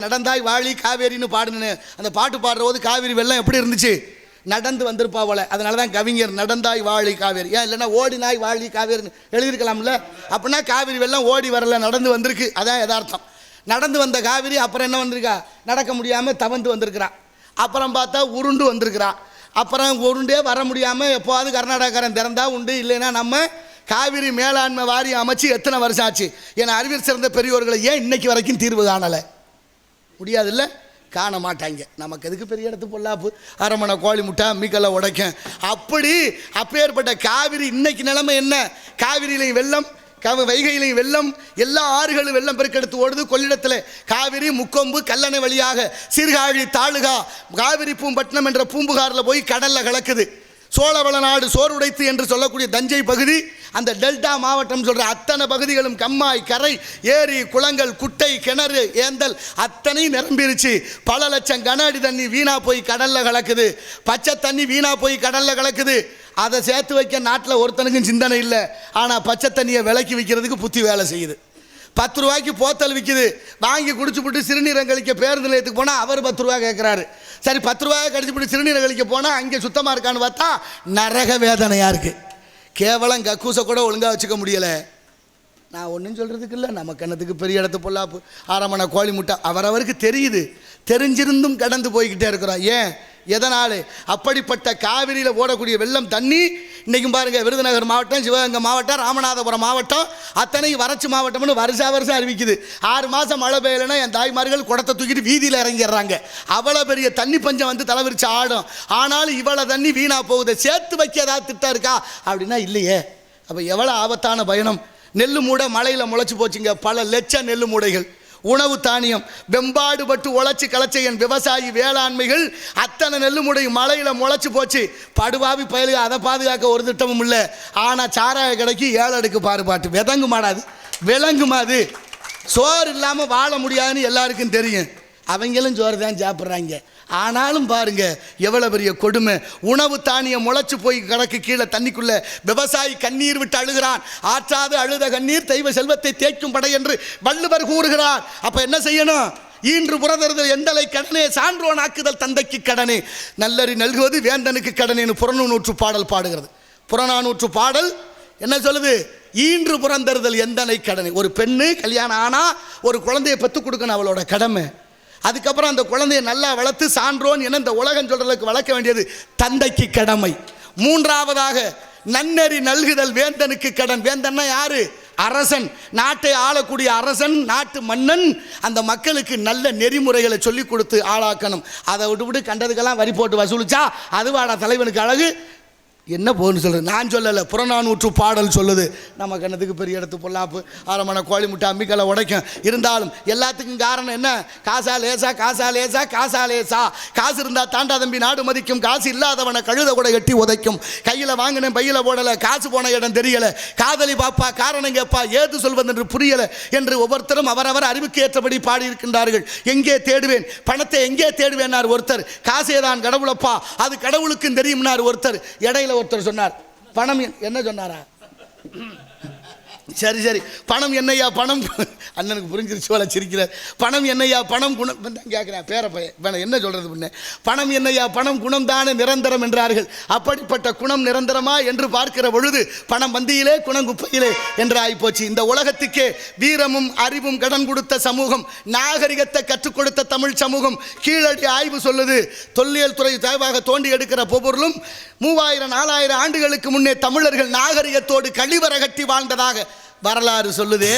நடந்தாய் வாழி காவேரின்னு பாடுனேன். அந்த பாட்டு பாடுற போது காவேரி வெள்ளம் எப்படி இருந்துச்சு? நடந்து வந்திருப்பா போல. அதனால தான் கவிஞர் நடந்தாய் வாழி காவேரி. ஏன் இல்லைன்னா ஓடினாய் வாழி காவேரின்னு எழுதியிருக்கலாம்ல? அப்படின்னா காவிரி வெள்ளம் ஓடி வரல நடந்து வந்திருக்கு. அதான் யதார்த்தம். நடந்து வந்த காவிரி அப்புறம் என்ன வந்திருக்கா? நடக்க முடியாமல் தவந்து வந்திருக்கிறான் அப்புறம் பார்த்தா உருண்டு வந்திருக்கிறான் அப்புறம் உருண்டே வர முடியாமல் எப்போவாது கர்நாடகாரன் திறந்தா உண்டு. இல்லைன்னா நம்ம காவிரி மேலாண்மை வாரியம் அமைச்சு எத்தனை வருஷம் ஆச்சு? என அறிவியல் சிறந்த பெரியோர்களை ஏன் இன்னைக்கு வரைக்கும் தீர்வு காணலை? முடியாதுல்ல? காண மாட்டாங்க. நமக்கு எதுக்கு பெரிய இடத்து பொல்லாப்பு? அரமனை கோழி முட்டை மீக்கல்ல உடைக்கும். அப்படி அப்பேற்பட்ட காவிரி இன்னைக்கு நிலைமை என்ன? காவிரியிலையும் வெள்ளம் கவ வைகையிலையும் வெள்ளம் எல்லா ஆறுகளும் வெள்ளம் பெருக்கெடுத்து ஓடுது. கொள்ளிடத்தில் காவிரி முக்கொம்பு கல்லணை வழியாக சீர்காழி தாலுகா காவிரி பூம்பட்டினம் என்ற பூம்புகாரில் போய் கடலில் கலக்குது. சோழவள நாடு சோறுடைத்து என்று சொல்லக்கூடிய தஞ்சை பகுதி அந்த டெல்டா மாவட்டம் சொல்கிற அத்தனை பகுதிகளும் கம்மாய் கரை ஏரி குளங்கள் குட்டை கிணறு ஏந்தல் அத்தனை நிரம்பிருச்சு. பல லட்சம் கன அடி தண்ணி வீணா போய் கடலில் கலக்குது. பச்சை தண்ணி வீணா போய் கடலில் கலக்குது. அதை சேர்த்து வைக்க நாட்டில் ஒருத்தனுக்கும் சிந்தனை இல்லை. ஆனால் பச்சை தண்ணியை விளக்கி விற்கிறதுக்கு புத்தி வேலை செய்யுது. பத்து ரூபாய்க்கு போத்தல் விற்கிது வாங்கி குடிச்சு போட்டு சிறுநீரம் கழிக்க பேருந்து நிலையத்துக்கு போனால் அவர் பத்து ரூபா கேட்குறாரு சரி பத்து ரூபாய் கடிச்சு விட்டு சிறுநீரம் கழிக்க போனால் அங்கே சுத்தமாக இருக்கான்னு பார்த்தா நரக வேதனையாக இருக்குது கேவலம் கக்கூசை கூட ஒழுங்காக வச்சுக்க முடியலை. நான் ஒன்றும் சொல்கிறதுக்கு இல்லை. நம்ம கண்ணத்துக்கு பெரிய இடத்து பொல்லாப்பு ஆரம்பண கோழி முட்டை அவரவருக்கு தெரியுது. தெரிஞ்சிருந்தும் கடந்து போய்கிட்டே இருக்கிறோம். ஏன்? எதனால்? அப்படிப்பட்ட காவிரியில் ஓடக்கூடிய வெள்ளம் தண்ணி இன்றைக்கும் பாருங்கள் விருதுநகர் மாவட்டம் சிவகங்கை மாவட்டம் ராமநாதபுரம் மாவட்டம் அத்தனை வறட்சி மாவட்டம்னு வருஷா வருஷம் அறிவிக்குது. ஆறு மாதம் மழை பெய்யலைன்னா என் தாய்மார்கள் குடத்தை தூக்கிட்டு வீதியில் இறங்கிடுறாங்க. அவ்வளோ பெரிய தண்ணி பஞ்சம் வந்து தலைவிரிச்சு ஆடும். ஆனாலும் இவ்வளோ தண்ணி வீணாக போகுது. சேர்த்து வைக்க ஏதாவது திட்டம் இருக்கா? அப்படின்னா இல்லையே. அப்போ எவ்வளோ ஆபத்தான பயணம். நெல் மூடை மலையில் முளைச்சி போச்சுங்க. பல லட்சம் நெல் மூடைகள். உணவு தானியம். வெம்பாடுபட்டு உழைச்சி களைச்ச என் விவசாயி வேளாண்மைகள் அத்தனை நெல்லுமுடைய மலையில் முளைச்சி போச்சு. படுவாவி பயலுக அதை பாதுகாக்க ஒரு திட்டமும் இல்லை. ஆனால் சாராய கடைக்கு ஏழு அடுக்கு விதங்குமாடாது விதங்கு மாடாது விலங்குமா அது? சோறு இல்லாமல் வாழ முடியாதுன்னு எல்லாருக்கும் தெரியும். அவங்களும் சோறு தான் சாப்பிட்றாங்க. ஆனாலும் பாருங்க எவ்வளவு பெரிய கொடுமை. உணவு தானியம் முளைச்சு போய் கிடக்கு கீழே தண்ணிக்குள்ள விவசாயி கண்ணீர் விட்டு அழுகிறான். ஆற்றாது அழுத கண்ணீர் தெய்வ செல்வத்தை தேய்க்கும் படை என்று வள்ளுவர் கூறுகிறார். அப்ப என்ன செய்யணும்? ஈன்று புறதறுதல் எந்தலை கடனே சான்றோன் ஆக்குதல் தந்தைக்கு கடனே. நல்லறி நல்குவது வேந்தனுக்கு கடனேன்னு புறநூற்று பாடல் பாடுகிறது. புறநானூற்று பாடல் என்ன சொல்லுது? ஈன்று புறந்தறுதல் எந்தனை கடனை. ஒரு பெண்ணு கல்யாணம் ஆனால் ஒரு குழந்தையை பெற்றுக் கொடுக்கணும் அவளோட கடமை. அதுக்கப்புறம் அந்த குழந்தையை நல்லா வளர்த்து சான்றோன் என இந்த உலகம் சொல்றதுக்கு வளர்க்க வேண்டியது தந்தைக்கு கடமை. மூன்றாவதாக நன்னெறி நல்குதல் வேந்தனுக்கு கடன். வேந்தன்னா யாரு? அரசன். நாட்டை ஆளக்கூடிய அரசன் நாட்டு மன்னன் அந்த மக்களுக்கு நல்ல நெறிமுறைகளை சொல்லிக் கொடுத்து ஆளாக்கணும். அதை விட்டு விட்டு கண்டதுக்கெல்லாம் வரி போட்டு வசூலிச்சா அதுவாடா தலைவனுக்கு அழகு. என்ன போகணும்னு சொல்கிறது நான் சொல்லலை. புறநானூற்று பாடல் சொல்லுது. நம்ம கண்ணத்துக்கு பெரிய இடத்து பொல்லாப்பு அரமனை கோழி முட்டை அம்மிக்கலை உடைக்கும். இருந்தாலும் எல்லாத்துக்கும் காரணம் என்ன? காசா லேசா காசா லேசா காசா லேசா. காசு இருந்தால் தாண்டா தம்பி நாடு மதிக்கும். காசு இல்லாதவனை கழுத கூட எட்டி உதைக்கும். கையில் வாங்கினேன் பையில் போடலை. காசு போன இடம் தெரியலை. காதலி பாப்பா காரணம் கேப்பா. ஏது சொல்வதென்று புரியலை என்று ஒவ்வொருத்தரும் அவரவர் அறிவுக்கு ஏற்றபடி பாடியிருக்கின்றார்கள் எங்கே தேடுவேன்? பணத்தை எங்கே தேடுவேனார் ஒருத்தர். காசே தான் கடவுளப்பா. அது கடவுளுக்கும் தெரியும்னார் ஒருத்தர். இடையில ஒருத்தர் சொன்னார் பணம் என்ன சொன்னாரா? சரி சரி. பணம் என்னையா பணம்? அண்ணனுக்கு புரிஞ்சிருச்சு போல சிரிக்கிறார் பணம் என்னையா பணம் குணம்? தான் கேட்குறேன் பேர பையன். வேணாம் என்ன சொல்கிறது முன்னே? பணம் என்னையா பணம் குணம் தானே நிரந்தரம் என்றார்கள். அப்படிப்பட்ட குணம் நிரந்தரமா என்று பார்க்கிற பொழுது பணம் வந்தியிலே குணம் குப்பையிலே என்று ஆகிப்போச்சு இந்த உலகத்துக்கே வீரமும் அறிவும் கடன் கொடுத்த சமூகம் நாகரிகத்தை கற்றுக் கொடுத்த தமிழ் சமூகம் கீழடி ஆய்வு சொல்லுது. தொல்லியல் துறை தேவாக தோண்டி எடுக்கிற பொருளும் மூவாயிரம் நாலாயிரம் ஆண்டுகளுக்கு முன்னே தமிழர்கள் நாகரிகத்தோடு கழிவரகட்டி வாழ்ந்ததாக வரலாறு சொல்லுது.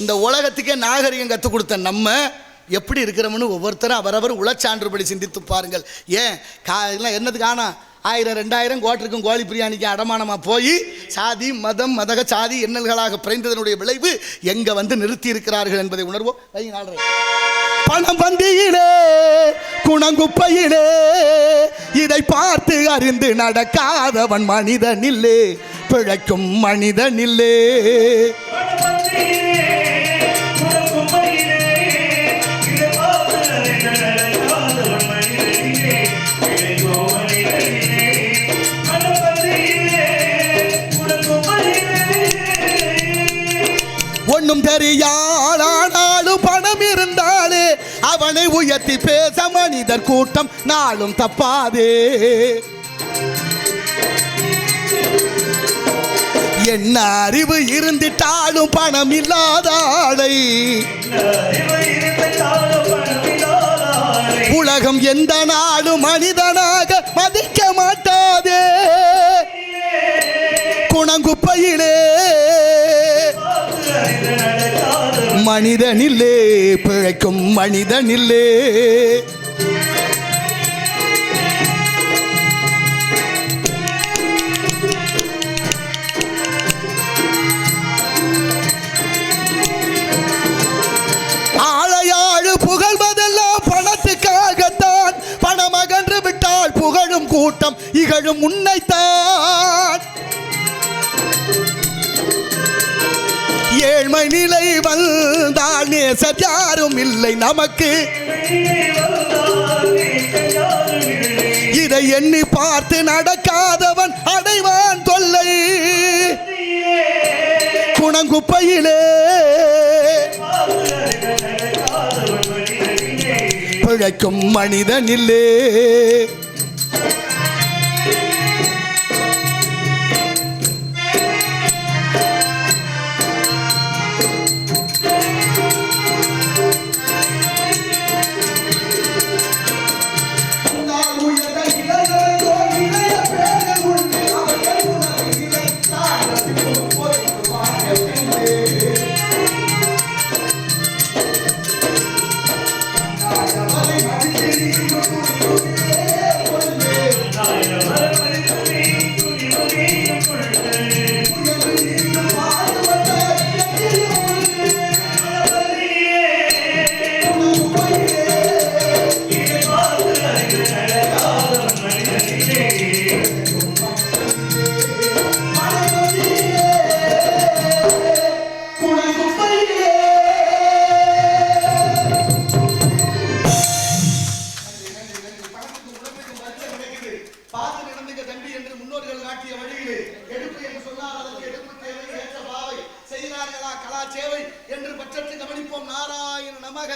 இந்த உலகத்துக்கே நாகரிகம் கற்றுக் கொடுத்த நம்ம எப்படி இருக்கிறோம்னு ஒவ்வொருத்தரும் அவரவர் உளச்சான்றுபடி சிந்தித்து பாருங்கள். ஏன்? கா இதெல்லாம் என்னது காணா ஆயிரம் ரெண்டாயிரம் கோட்டருக்கும் கோழி பிரியாணிக்கு அடமானமாக போய் சாதி மதம் மதக சாதி எண்ணல்களாக பிறந்ததனுடைய விளைவு எங்கே வந்து நிறுத்தி இருக்கிறார்கள் என்பதை உணர்வோம். வைங்க பணம் வந்தியிலே குணங்குப்பையிலே. இதை பார்த்து அறிந்து நடக்காதவன் மனிதனில்லே பிழைக்கும் மனிதனில்லே. உயர்த்தி பேச மனிதர் கூட்டம் நாளும் தப்பாதே. என்ன அறிவு இருந்திட்டாலும் பணம் இல்லாத ஆளை. உலகம் எந்த நாளும் மனிதன மனிதனில்லே பிழைக்கும் மனிதனில்லே கூட்டம் இகழும் உன்னைத்தான். நிலை வந்தால் நேசர் யாரும் இல்லை நமக்கு. இதை எண்ணி பார்த்து நடக்காதவன் அடைவான் தொல்லை. குணங்குப்பையிலே பிழைக்கும் மனிதனில்லே பார்த்து நடந்துக்க தம்பி என்று முன்னோர்கள் காட்டிய வழியிலே எடுப்பு என்று சொன்னால் அதற்கு எடுப்பு தேவை ஏற்ற பாவை. செய்கிறார்களா? கலா சேவை என்று பற்றற்று கவனிப்போம். நாராயண நமக.